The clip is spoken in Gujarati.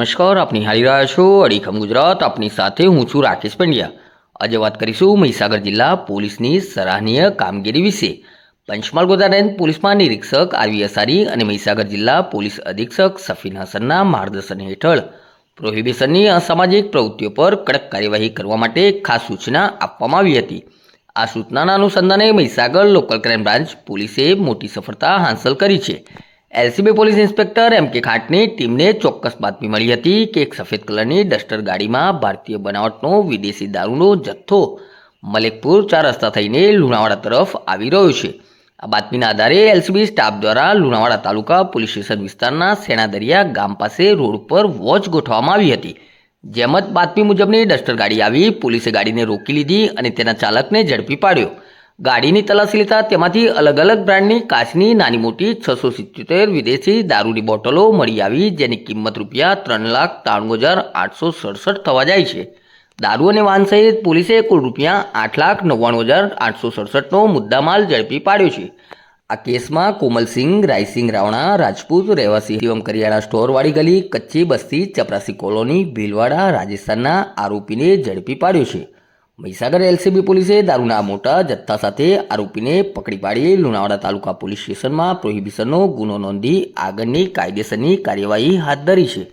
નમસ્કાર આપની હારી રહ્યા છો અડીખમ ગુજરાત. આપની સાથે હું છું રાકેશ પંડ્યા. આજે વાત કરીશું મહીસાગર જિલ્લા પોલીસની સરાહનીય કામગીરી વિશે. પંચમહાલ ગોદારેન્જ પોલીસમાં નિરીક્ષક આરવી અસારી અને મહીસાગર જિલ્લા પોલીસ અધિક્ષક સફીન હસનના માર્ગદર્શન હેઠળ પ્રોહિબિશનની અસામાજિક પ્રવૃત્તિઓ પર કડક કાર્યવાહી કરવા માટે ખાસ સૂચના આપવામાં આવી હતી. આ સૂચનાના અનુસંધાને મહીસાગર લોકલ ક્રાઇમ બ્રાન્ચ પોલીસે મોટી સફળતા હાંસલ કરી છે. એલસીબી પોલીસ ઇન્સ્પેક્ટર એમ કે ખાંટની ટીમને ચોક્કસ બાતમી મળી હતી કે એક સફેદ કલરની ડસ્ટર ગાડીમાં ભારતીય બનાવટનો વિદેશી દારૂનો જથ્થો મલેકપુર ચાર રસ્તા થઈને લુણાવાડા તરફ આવી રહ્યો છે. આ બાતમીના આધારે એલસીબી સ્ટાફ દ્વારા લુણાવાડા તાલુકા પોલીસ સ્ટેશન વિસ્તારના સેણાદરિયા ગામ પાસે રોડ પર વોચ ગોઠવવામાં આવી હતી. જેમ જ બાતમી મુજબની ડસ્ટર ગાડી આવી, પોલીસે ગાડીને રોકી લીધી અને તેના ચાલકને ઝડપી પાડ્યો. ગાડીની તલાશી લેતા તેમાંથી અલગ અલગ બ્રાન્ડની કાચની નાની મોટી છસો સિત્યોતેર વિદેશી દારૂની બોટલો મળી આવી, જેની કિંમત રૂપિયા ત્રણ લાખ ત્રાણું હજાર આઠસો સડસઠ થવા જાય છે. દારૂ અને વાન સહિત પોલીસે કુલ રૂપિયા આઠ લાખ નવ્વાણું હજાર આઠસો સડસઠનો મુદ્દામાલ ઝડપી પાડ્યો છે. આ કેસમાં કોમલસિંહ રાયસિંહ રાવણા, રાજપૂત, રહેવાસી શિવમ કરિયાણા સ્ટોરવાળી ગલી, કચ્છી બસ્તી, ચપરાસી કોલોની, ભીલવાડા, રાજસ્થાનના આરોપીને ઝડપી પાડ્યો છે. મહીસાગર એલસીબી પોલીસે દારૂના મોટા જથ્થા સાથે આરોપીને પકડી પાડી લુણાવાડા તાલુકા પોલીસ સ્ટેશનમાં પ્રોહિબિશનનો ગુનો નોંધી આગળની કાયદેસરની કાર્યવાહી હાથ ધરી છે.